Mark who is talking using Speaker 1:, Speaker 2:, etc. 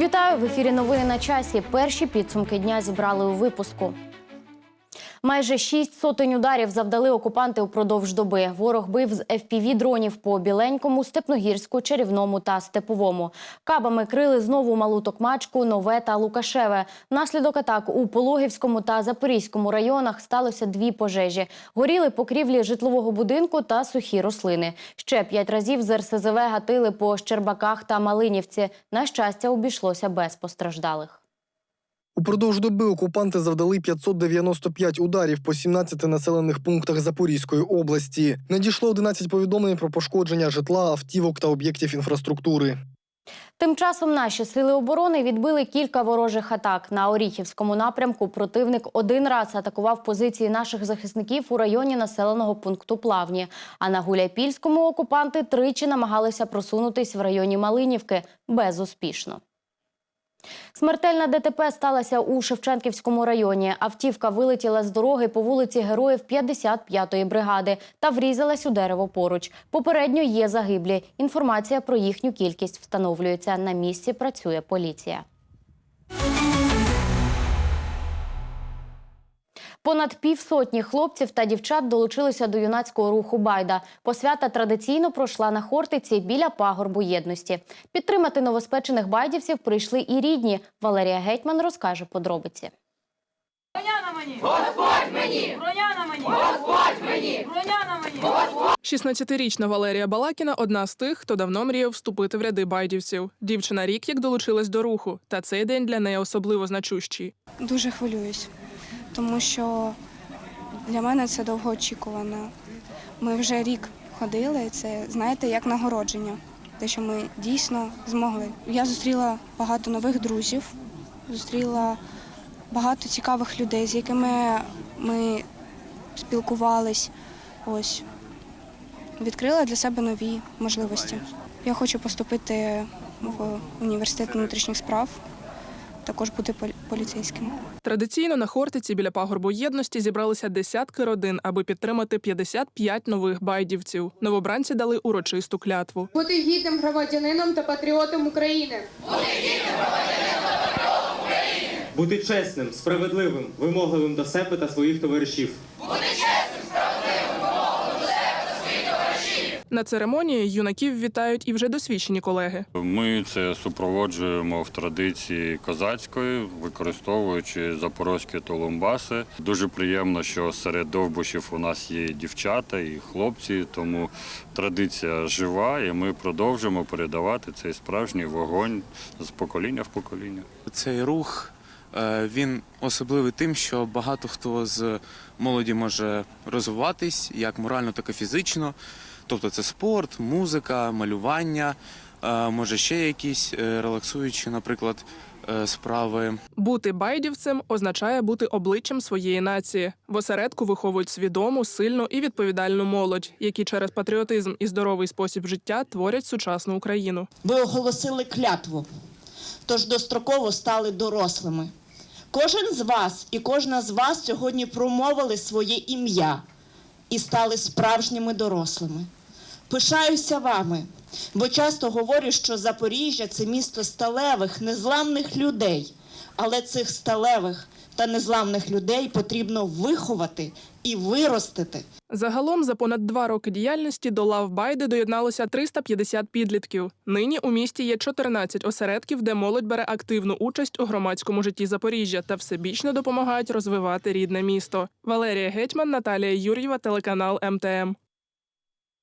Speaker 1: Вітаю в ефірі. Новини на часі. Перші підсумки дня зібрали у випуску. Майже шість сотень ударів завдали окупанти упродовж доби. Ворог бив з fpv дронів по Біленькому, Степногірську, Чарівному та Степовому. Кабами крили знову малу Токмачку, Нове та Лукашеве. Внаслідок атак у Пологівському та Запорізькому районах сталося дві пожежі. Горіли покрівлі житлового будинку та сухі рослини. Ще п'ять разів з РСЗВ гатили по Щербаках та Малинівці. На щастя, обійшлося без постраждалих.
Speaker 2: Упродовж доби окупанти завдали 595 ударів по 17 населених пунктах Запорізької області. Надійшло 11 повідомлень про пошкодження житла, автівок та об'єктів інфраструктури.
Speaker 1: Тим часом наші сили оборони відбили кілька ворожих атак. На Оріхівському напрямку противник один раз атакував позиції наших захисників у районі населеного пункту Плавні. А на Гуляйпільському окупанти тричі намагалися просунутись в районі Малинівки безуспішно. Смертельна ДТП сталася у Шевченківському районі. Автівка вилетіла з дороги по вулиці Героїв 55-ї бригади та врізалась у дерево поруч. Попередньо є загиблі. Інформація про їхню кількість встановлюється. На місці працює поліція. Понад півсотні хлопців та дівчат долучилися до юнацького руху Байда. Посвята традиційно пройшла на Хортиці біля пагорбу єдності. Підтримати новоспечених байдівців прийшли і рідні. Валерія Гетьман розкаже подробиці.
Speaker 3: Броня на мені! Господь мені! Броня на мені! Господь мені! Броня на мені!
Speaker 4: 16-річна Валерія Балакіна одна з тих, хто давно мріяв вступити в ряди байдівців. Дівчина рік як долучилась до руху, та цей день для неї особливо значущий.
Speaker 5: Дуже хвилююсь, тому що для мене це довгоочікувано. Ми вже рік ходили, це знаєте, як нагородження. Те, що ми дійсно змогли. Я зустріла багато нових друзів, зустріла багато цікавих людей, з якими ми спілкувались. Ось відкрила для себе нові можливості. Я хочу поступити в університет внутрішніх справ, також бути поліцейським.
Speaker 4: Традиційно на Хортиці біля пагорбу єдності зібралися десятки родин, аби підтримати 55 нових байдівців. Новобранці дали урочисту клятву.
Speaker 6: бути гідним громадянином та патріотом України.
Speaker 7: Бути чесним, справедливим, вимогливим до себе та своїх товаришів.
Speaker 4: На церемонії юнаків вітають і вже досвідчені колеги.
Speaker 8: Ми це супроводжуємо в традиції козацької, використовуючи запорозькі толумбаси. Дуже приємно, що серед довбушів у нас є дівчата і хлопці, тому традиція жива, і ми продовжимо передавати цей справжній вогонь з покоління в покоління.
Speaker 9: Цей рух е, він особливий тим, що багато хто з молоді може розвиватись як морально, так і фізично. Тобто це спорт, музика, малювання, е, може ще якісь е, релаксуючі, наприклад, е, справи.
Speaker 4: Бути байдівцем означає бути обличчям своєї нації. В осередку виховують свідому, сильну і відповідальну молодь, які через патріотизм і здоровий спосіб життя творять сучасну Україну.
Speaker 10: Ви оголосили клятву, тож достроково стали дорослими. Кожен з вас і кожна з вас сьогодні промовили своє ім'я і стали справжніми дорослими. Пишаюся вами, бо часто говорю, що Запоріжжя це місто сталевих, незламних людей. Але цих сталевих та незламних людей потрібно виховати і виростити.
Speaker 4: Загалом за понад два роки діяльності до лав Байди доєдналося 350 підлітків. Нині у місті є 14 осередків, де молодь бере активну участь у громадському житті Запоріжжя та всебічно допомагають розвивати рідне місто. Валерія Гетьман, Наталія Юр'єва, телеканал МТМ.